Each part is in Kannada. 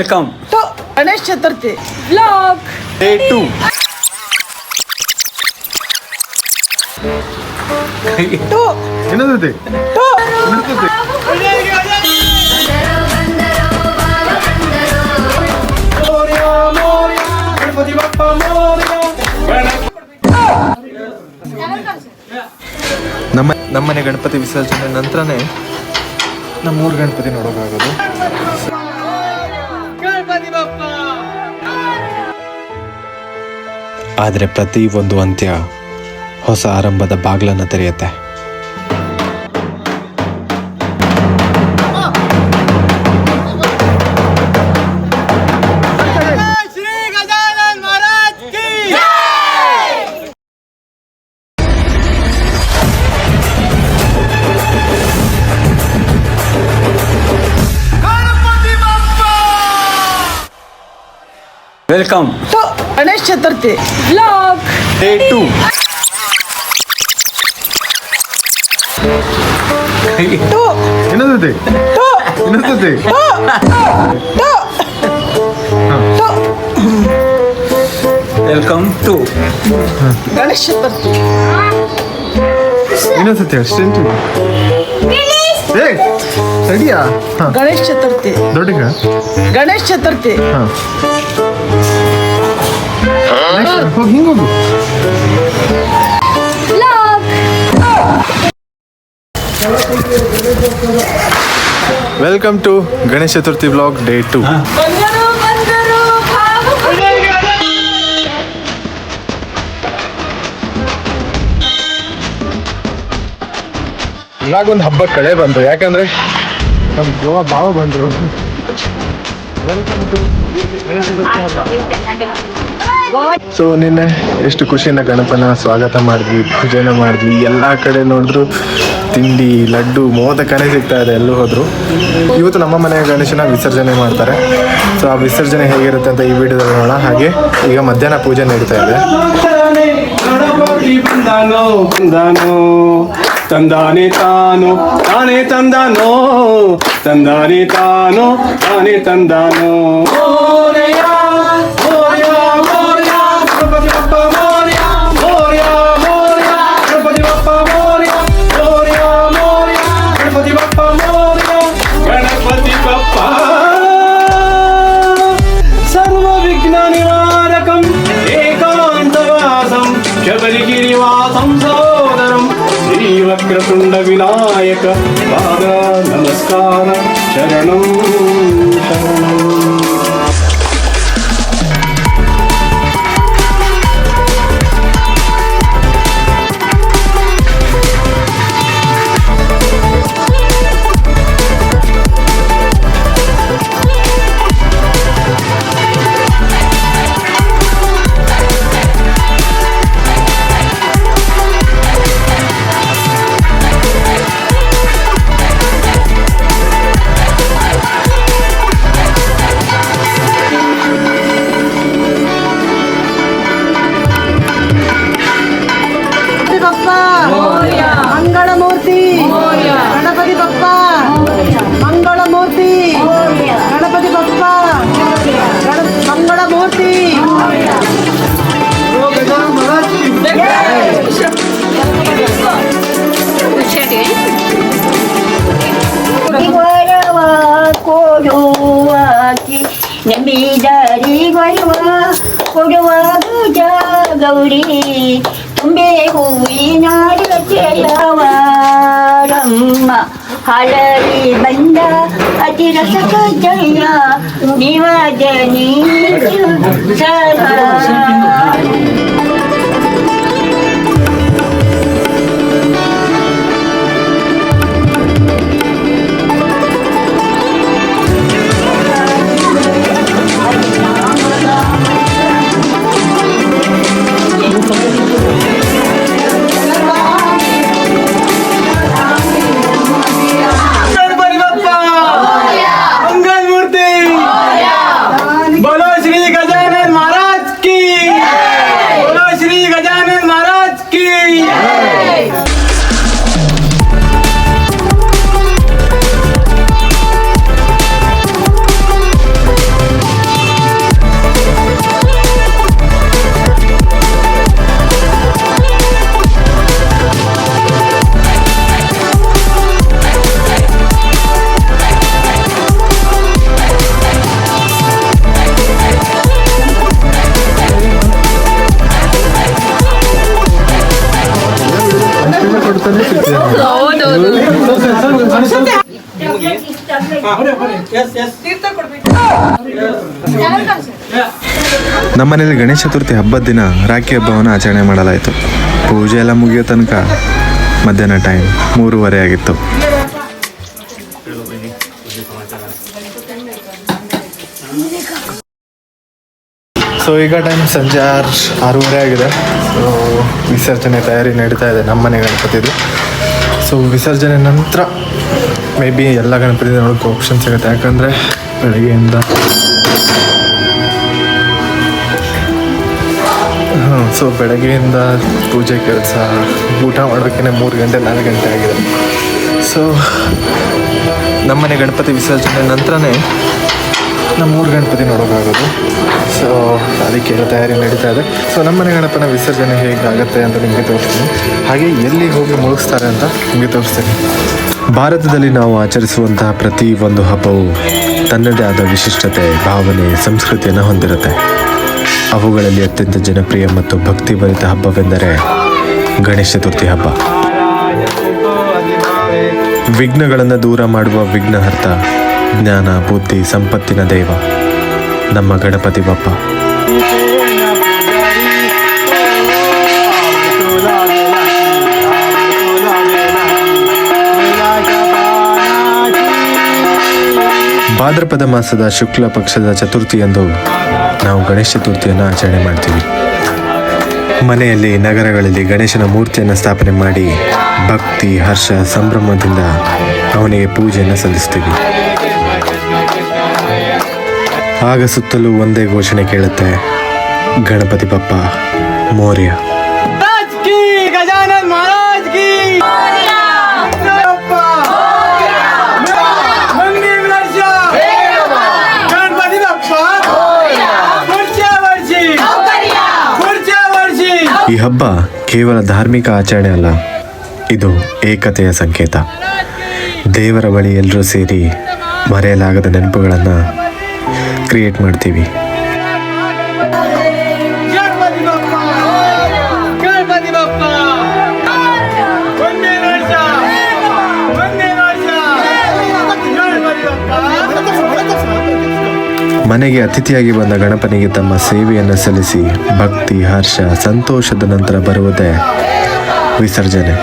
Welcome to Ganesha Chaturthi blog day two two ಏನಂತದೆ? To ನಮ್ಮ ನಮ್ಮನೆ ಗಣಪತಿ ವಿಸರ್ಜನೆ ನಂತರನೇ ನಮ್ಮೂರು ಗಣಪತಿ ನೋಡೋಕ್ಕಾಗೋದು ಆದರೆ ಪ್ರತಿ ಒಂದು ಅಂತ್ಯ ಹೊಸ ಆರಂಭದ ಬಾಗಿಲನ್ನು ತೆರೆಯುತ್ತೆ. Welcome to Ganesha Chaturthi. Blog day two two two welcome to Ganesha Chaturthi. ಇನ್ನೊಂದ್ಸತಿ ಅಷ್ಟೇಂಟು ಏ ಸಡಿಯಾ ಹಾ. ಗಣೇಶ ಚತುರ್ಥಿ. ದೊಡ್ಡ ಗಣೇಶ ಚತುರ್ಥಿ. ಹಾ. Next, ಹೋಗಿ ಹಿಂಗ್ ಹೋಗು welcome to Ganesha Chaturthi blog day two ಇವಾಗ ಒಂದು ಹಬ್ಬ ಕಳೆ ಬಂತು ಯಾಕಂದ್ರೆ? ನಮ್ಮ ಗೋವಾ ಭಾವ ಬಂದ್ರು. ಸೊ ನಿನ್ನೆ ಎಷ್ಟು ಖುಷಿಯಿಂದ ಗಣಪನ ಸ್ವಾಗತ ಮಾಡಿದ್ವಿ ಪೂಜೆನ ಮಾಡಿದ್ವಿ. ಎಲ್ಲ ಕಡೆ ನೋಡಿದ್ರು ತಿಂಡಿ ಲಡ್ಡು ಮೋದಕನೇ ಸಿಗ್ತಾ ಇದೆ ಎಲ್ಲೂ ಹೋದ್ರು. ಇವತ್ತು ನಮ್ಮ ಮನೆಯ ಗಣೇಶನ ವಿಸರ್ಜನೆ ಮಾಡ್ತಾರೆ. ಸೊ ಆ ವಿಸರ್ಜನೆ ಹೇಗಿರುತ್ತೆ ಅಂತ ಈ ವಿಡಿಯೋದಲ್ಲಿ ನೋಡೋಣ. ಹಾಗೆ ಈಗ ಮಧ್ಯಾಹ್ನ ಪೂಜೆ ನಡೀತಾ ಇದೆ. ತಂದಾನೆ ತಾನು ತಾನೇ ತಂದಾನೋ? ತಂದಾನೆ ತಾನು ತಾನೇ ತಂದಾನೋ? వినాయక. బాగా నమస్కార. శరణం ಕೊಡುವ ಭುಜ ಗೌರಿ ತುಂಬೆ ಹೂವಿನಾಡಿಗ ಚೆಲ್ಲವಾರಮ್ಮ ಹಳರಿ ಬಂದ ಅತಿರಸಕ ಜಯ ನಿವಜನಿ ಸರ ನಮ್ಮನೇಲಿ ಗಣೇಶ ಚತುರ್ಥಿ ಹಬ್ಬದ ದಿನ ರಾಖಿ ಹಬ್ಬವನ್ನು ಆಚರಣೆ ಮಾಡಲಾಯಿತು. ಪೂಜೆ ಎಲ್ಲ ಮುಗಿಯೋ ತನಕ ಮಧ್ಯಾಹ್ನ ಟೈಮ್ ಮೂರುವರೆ ಆಗಿತ್ತು. ಸೊ ಈಗ ಟೈಮ್ ಸಂಜೆ ಆರು, ಆರೂವರೆ ಆಗಿದೆ. ಸೊ ವಿಸರ್ಜನೆ ತಯಾರಿ ನಡೀತಾ ಇದೆ ನಮ್ಮನೆ ಗಣಪತಿದು. ಸೊ ವಿಸರ್ಜನೆ ನಂತರ ಮೇ ಬಿ ಎಲ್ಲ ಗಣಪತಿ ನೋಡೋಕೆ ಆಪ್ಷನ್ ಸಿಗುತ್ತೆ. ಯಾಕಂದರೆ ಬೆಳಗ್ಗೆಯಿಂದ ಸೊ ಬೆಳಗ್ಗೆಯಿಂದ ಪೂಜೆ ಕೆಲಸ, ಊಟ ಮಾಡೋಕ್ಕೇ ಮೂರು ಗಂಟೆ, ನಾಲ್ಕು ಗಂಟೆ ಆಗಿದೆ. ಸೊ ನಮ್ಮನೆ ಗಣಪತಿ ವಿಸರ್ಜನೆ ನಂತರನೇ ನಮ್ಮ ಮೂರು ಗಣಪತಿ ನೋಡೋಕ್ಕಾಗೋದು ಸೊ ಅದಕ್ಕೆ ತಯಾರಿ ನಡೀತಾ ಇದೆ. ಸೊ ನಮ್ಮನೆ ಗಣಪನ ವಿಸರ್ಜನೆ ಹೇಗಾಗುತ್ತೆ ಅಂತ ನಿಮಗೆ ತೋರಿಸ್ತೀನಿ. ಹಾಗೆ ಎಲ್ಲಿ ಹೋಗಿ ಮುಳುಗಿಸ್ತಾರೆ ಅಂತ ನಿಮಗೆ ತೋರಿಸ್ತೀನಿ. ಭಾರತದಲ್ಲಿ ನಾವು ಆಚರಿಸುವಂತಹ ಪ್ರತಿ ಒಂದು ಹಬ್ಬವು ತನ್ನದೇ ಆದ ವಿಶಿಷ್ಟತೆ, ಭಾವನೆ, ಸಂಸ್ಕೃತಿಯನ್ನು ಹೊಂದಿರುತ್ತೆ. ಅವುಗಳಲ್ಲಿ ಅತ್ಯಂತ ಜನಪ್ರಿಯ ಮತ್ತು ಭಕ್ತಿಭರಿತ ಹಬ್ಬವೆಂದರೆ ಗಣೇಶ ಚತುರ್ಥಿ ಹಬ್ಬ. ವಿಘ್ನಗಳನ್ನು ದೂರ ಮಾಡುವ ವಿಘ್ನಹರ್ತ, ಜ್ಞಾನ, ಬುದ್ಧಿ, ಸಂಪತ್ತಿನ ದೈವ, ನಮ್ಮ ಗಣಪತಿ ಬಪ್ಪ. ಭಾದ್ರಪದ ಮಾಸದ ಶುಕ್ಲ ಪಕ್ಷದ ಚತುರ್ಥಿಯಂದು ನಾವು ಗಣೇಶ ಚತುರ್ಥಿಯನ್ನು ಆಚರಣೆ ಮಾಡ್ತೀವಿ. ಮನೆಯಲ್ಲಿ, ನಗರಗಳಲ್ಲಿ ಗಣೇಶನ ಮೂರ್ತಿಯನ್ನು ಸ್ಥಾಪನೆ ಮಾಡಿ ಭಕ್ತಿ, ಹರ್ಷ, ಸಂಭ್ರಮದಿಂದ ಅವನಿಗೆ ಪೂಜೆಯನ್ನು ಸಲ್ಲಿಸ್ತೀವಿ. ಆಗ ಸುತ್ತಲೂ ಒಂದೇ ಘೋಷಣೆ ಕೇಳುತ್ತೆ, ಗಣಪತಿ ಬಪ್ಪ ಮೌರ್ಯ. ಹಬ್ಬ ಕೇವಲ ಧಾರ್ಮಿಕ ಆಚರಣೆ ಅಲ್ಲ, ಇದು ಏಕತೆಯ ಸಂಕೇತ. ದೇವರ ಬಳಿ ಎಲ್ಲರೂ ಸೇರಿ ಮರೆಯಲಾಗದ ನೆನಪುಗಳನ್ನು ಕ್ರಿಯೇಟ್ ಮಾಡ್ತೀವಿ. ಮನೆಗೆ ಅತಿಥಿಯಾಗಿ ಬಂದ ಗಣಪನಿಗೆ ತಮ್ಮ ಸೇವೆಯನ್ನು ಸಲ್ಲಿಸಿ ಭಕ್ತಿ ಹರ್ಷ ಸಂತೋಷದ ನಂತರ ಬರುವುದೇ ವಿಸರ್ಜನೆ.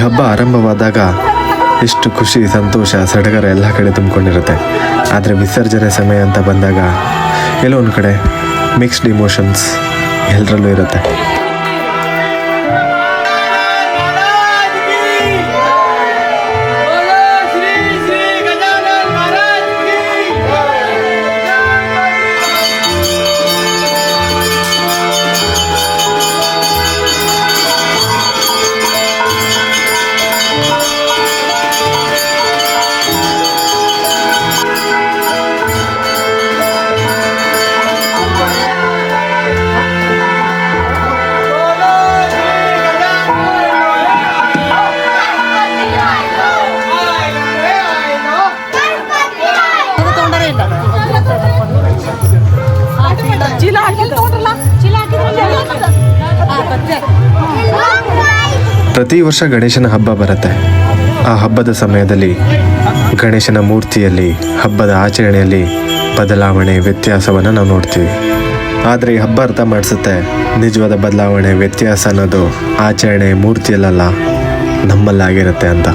ಹಬ್ಬ ಆರಂಭವಾದಾಗ ಎಷ್ಟು ಖುಷಿ, ಸಂತೋಷ, ಸಡಗರ ಎಲ್ಲ ಕಡೆ ತುಂಬಿಕೊಂಡಿರುತ್ತೆ. ಆದರೆ ವಿಸರ್ಜನೆ ಸಮಯ ಅಂತ ಬಂದಾಗ, ಎಲ್ಲೋ ಕಡೆ ಮಿಕ್ಸ್ಡ್ ಇಮೋಷನ್ಸ್ ಎಲ್ಲರಲ್ಲೂ ಇರುತ್ತೆ. ಪ್ರತಿ ವರ್ಷ ಗಣೇಶನ ಹಬ್ಬ ಬರುತ್ತೆ. ಆ ಹಬ್ಬದ ಸಮಯದಲ್ಲಿ ಗಣೇಶನ ಮೂರ್ತಿಯಲ್ಲಿ, ಹಬ್ಬದ ಆಚರಣೆಯಲ್ಲಿ ಬದಲಾವಣೆ ವ್ಯತ್ಯಾಸವನ್ನು ನಾವು ನೋಡ್ತೀವಿ. ಆದರೆ ಈ ಹಬ್ಬ ಅರ್ಥ ಮಾಡಿಸುತ್ತೆ, ನಿಜವಾದ ಬದಲಾವಣೆ ವ್ಯತ್ಯಾಸ ಅನ್ನೋದು ಆಚರಣೆ ಮೂರ್ತಿಯಲ್ಲ ನಮ್ಮಲ್ಲಾಗಿರುತ್ತೆ ಅಂತ.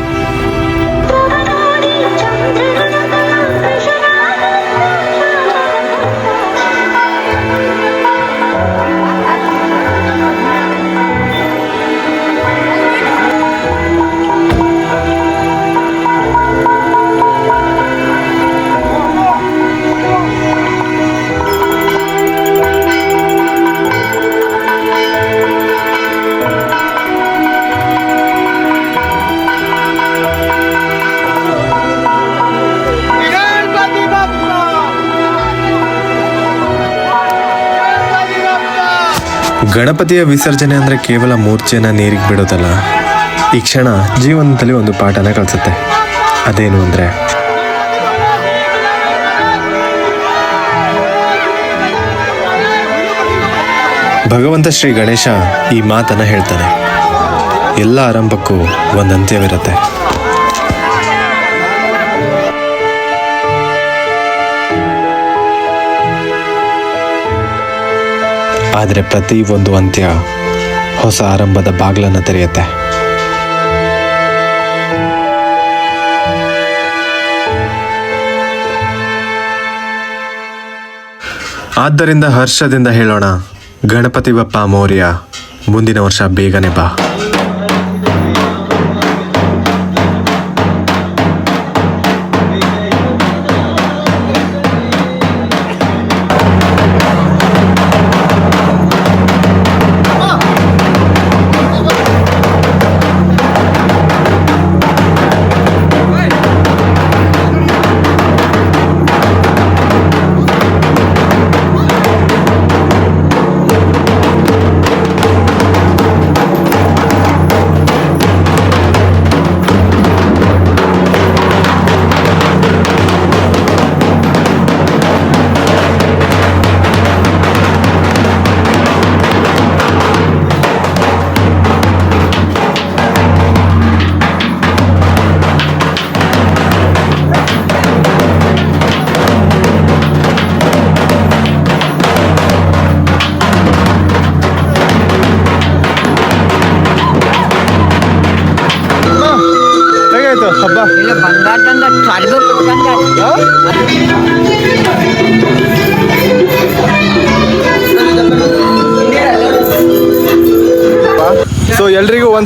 ಗಣಪತಿಯ ವಿಸರ್ಜನೆ ಅಂದರೆ ಕೇವಲ ಮೂರ್ಛೆನ ನೀರಿಗೆ ಬಿಡೋದಲ್ಲ, ಈ ಕ್ಷಣ ಜೀವನದಲ್ಲಿ ಒಂದು ಪಾಠನ ಕಲಿಸುತ್ತೆ ಅದೇನು ಅಂದರೆ, ಭಗವಂತ ಶ್ರೀ ಗಣೇಶ ಈ ಮಾತನ್ನು ಹೇಳ್ತಾನೆ. ಎಲ್ಲ ಆರಂಭಕ್ಕೂ ಒಂದು ಅಂತ್ಯವಿರುತ್ತೆ ಆದರೆ ಪ್ರತಿ ಒಂದು ಅಂತ್ಯ ಹೊಸ ಆರಂಭದ ಬಾಗಿಲನ್ನು ತೆರೆಯುತ್ತೆ. ಆದ್ದರಿಂದ ಹರ್ಷದಿಂದ ಹೇಳೋಣ, ಗಣಪತಿ ಬಪ್ಪ ಮೌರ್ಯ, ಮುಂದಿನ ವರ್ಷ ಬೇಗನೆ ಬಾ.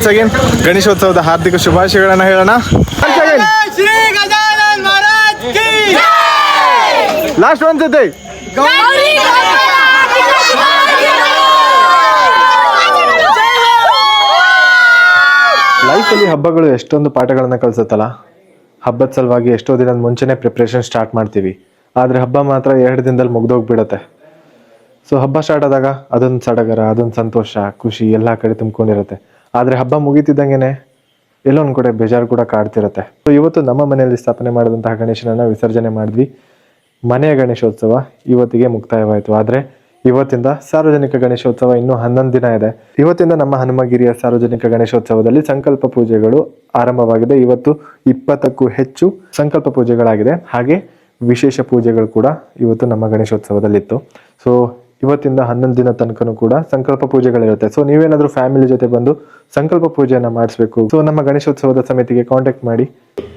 ಅಗೇನ್ ಗಣೇಶೋತ್ಸವದ ಹಾರ್ದಿಕ ಶುಭಾಶಯಗಳನ್ನ ಹೇಳೋಣ. ಲಾಸ್ಟ್ ಒಂದ್ ಜೊತೆ. ಲೈಫಲ್ಲಿ ಹಬ್ಬಗಳು ಎಷ್ಟೊಂದು ಪಾಠಗಳನ್ನ ಕಲಿಸುತ್ತಲ್ಲ? ಹಬ್ಬದ ಸಲುವಾಗಿ ಎಷ್ಟೋ ದಿನದ ಮುಂಚೆನೆ ಪ್ರಿಪ್ರೇಷನ್ ಸ್ಟಾರ್ಟ್ ಮಾಡ್ತೀವಿ. ಆದರೆ ಹಬ್ಬ ಮಾತ್ರ ಎರಡು ದಿನದಲ್ಲಿ ಮುಗ್ದೋಗ್ಬಿಡತ್ತೆ. ಸೊ ಹಬ್ಬ ಸ್ಟಾರ್ಟ್ ಆದಾಗ ಅದೊಂದು ಸಡಗರ, ಅದೊಂದು ಸಂತೋಷ, ಖುಷಿ ಎಲ್ಲ ಕಡೆ ತುಂಬಿಕೊಂಡಿರುತ್ತೆ. ಆದರೆ ಹಬ್ಬ ಮುಗೀತಿದ್ದಂಗೆನೆ ಎಲ್ಲೊಂದು ಕಡೆ ಬೇಜಾರು ಕೂಡ ಕಾಡ್ತಿರುತ್ತೆ. ಸೊ ಇವತ್ತು ನಮ್ಮ ಮನೆಯಲ್ಲಿ ಸ್ಥಾಪನೆ ಮಾಡಿದಂತಹ ಗಣೇಶನನ್ನ ವಿಸರ್ಜನೆ ಮಾಡಿದ್ವಿ. ಮನೆಯ ಗಣೇಶೋತ್ಸವ ಇವತ್ತಿಗೆ ಮುಕ್ತಾಯವಾಯಿತು. ಆದರೆ ಇವತ್ತಿಂದ ಸಾರ್ವಜನಿಕ ಗಣೇಶೋತ್ಸವ ಇನ್ನೂ ಹನ್ನೊಂದು ದಿನ ಇದೆ. ಇವತ್ತಿಂದ ನಮ್ಮ ಹನುಮಗಿರಿಯ ಸಾರ್ವಜನಿಕ ಗಣೇಶೋತ್ಸವದಲ್ಲಿ ಸಂಕಲ್ಪ ಪೂಜೆಗಳು ಆರಂಭವಾಗಿದೆ. ಇವತ್ತು ಇಪ್ಪತ್ತಕ್ಕೂ ಹೆಚ್ಚು ಸಂಕಲ್ಪ ಪೂಜೆಗಳಾಗಿದೆ. ಹಾಗೆ ವಿಶೇಷ ಪೂಜೆಗಳು ಕೂಡ ಇವತ್ತು ನಮ್ಮ ಗಣೇಶೋತ್ಸವದಲ್ಲಿತ್ತು. ಸೊ ಇವತ್ತಿಂದ ಹನ್ನೊಂದು ದಿನ ತನಕನೂ ಕೂಡ ಸಂಕಲ್ಪ ಪೂಜೆಗಳಿರುತ್ತೆ. ಸೊ ನೀವೇನಾದ್ರೂ ಫ್ಯಾಮಿಲಿ ಜೊತೆ ಬಂದು ಸಂಕಲ್ಪ ಪೂಜೆಯನ್ನ ಮಾಡಿಸ್ಬೇಕು. ಸೊ ನಮ್ಮ ಗಣೇಶೋತ್ಸವದ ಸಮಿತಿಗೆ ಕಾಂಟ್ಯಾಕ್ಟ್ ಮಾಡಿ.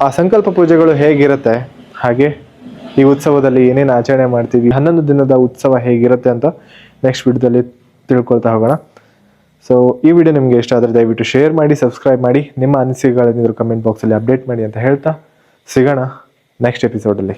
ಆ ಸಂಕಲ್ಪ ಪೂಜೆಗಳು ಹೇಗಿರುತ್ತೆ? ಹಾಗೆ ಈ ಉತ್ಸವದಲ್ಲಿ ಏನೇನು ಆಚರಣೆ ಮಾಡ್ತೀವಿ? ಹನ್ನೊಂದು ದಿನದ ಉತ್ಸವ ಹೇಗಿರುತ್ತೆ ಅಂತ ನೆಕ್ಸ್ಟ್ ವಿಡಿಯೋದಲ್ಲಿ ತಿಳ್ಕೊಳ್ತಾ ಹೋಗೋಣ. ಸೊ ಈ ವಿಡಿಯೋ ನಿಮಗೆ ಇಷ್ಟ ಆದರೆ ದಯವಿಟ್ಟು ಶೇರ್ ಮಾಡಿ ಸಬ್ಸ್ಕ್ರೈಬ್ ಮಾಡಿ. ನಿಮ್ಮ ಅನಿಸಿಕೆಗಳನ್ನಿದ್ರು ಕಮೆಂಟ್ ಬಾಕ್ಸಲ್ಲಿ ಅಪ್ಡೇಟ್ ಮಾಡಿ ಅಂತ ಹೇಳ್ತಾ ಸಿಗೋಣ ನೆಕ್ಸ್ಟ್ ಎಪಿಸೋಡಲ್ಲಿ